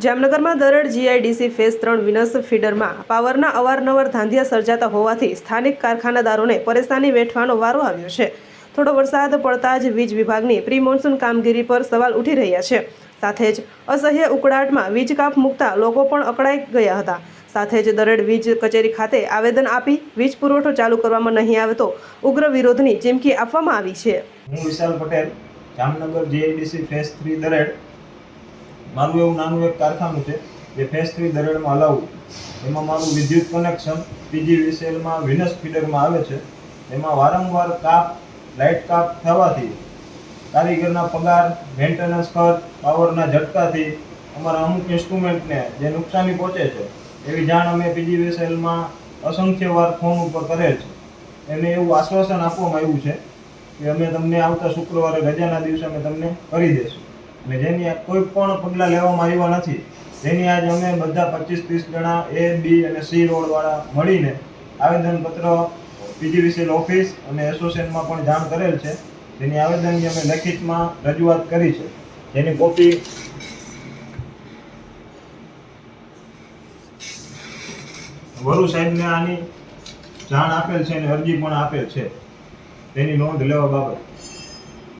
જામનગરમાં Darad GIDC phase ત્રણ Venus ફીડરમાં પાવરના અવારનવાર ધાંધિયા સર્જાતા હોવાથી સ્થાનિક કારખાનાદારોને પરેશાની વેઠવાનો વારો આવ્યો છે. થોડો વરસાદ પડતા જ વીજ વિભાગની પ્રી મોન્સૂન કામગીરી પર સવાલ ઉઠી રહ્યા છે. સાથે જ અસહ્ય ઉકળાટમાં વીજ કાપ મૂકતા લોકો પણ અકળાઈ ગયા હતા. સાથે જ દરડ વીજ કચેરી ખાતે આવેદન આપી વીજ પુરવઠો ચાલુ કરવામાં નહીં આવે તો ઉગ્ર વિરોધની ચીમકી આપવામાં આવી છે. હું Vishal Patel, Jamnagar GIDC phase three Dared મારું એવું નાનું એક કારખાનું છે, જે ફેસ થ્રી દરેડમાં હલાવું એમાં મારું વિદ્યુત કનેક્શન પીજીવીસીએલમાં વિનસ ફીડરમાં આવે છે. એમાં વારંવાર કાપ લાઇટ કાપ થવાથી, કારીગરના પગાર મેન્ટેનન્સ ખર્ચ પાવરના ઝટકાથી અમારા અમુક ઇન્સ્ટ્રુમેન્ટને જે નુકસાની પહોંચે છે, એવી જાણ અમે પીજીવીસીએલમાં અસંખ્ય વાર ફોન ઉપર કરેલ છે. એને એવું આશ્વાસન આપવામાં આવ્યું છે કે અમે તમને આવતા શુક્રવારે રજાના દિવસે અમે તમને કરી દઈશું અને જેની કોઈ પણ પગલાં લેવામાં આવ્યા નથી જેની આજ અમે બધા પચીસ ત્રીસ જણા એ બી અને સી રોડવાળા મળીને આવેદનપત્ર પીજીવીસીએલ ઓફિસ અને એસોસિએશનમાં પણ જાણ કરેલ છે. તેની આવેદનની અમે લેખિતમાં રજૂઆત કરી છે. જેની કોપી વરુ સાહેબને આની જાણ આપેલ છે અને અરજી પણ આપેલ છે. તેની નોંધ લેવા બાબત.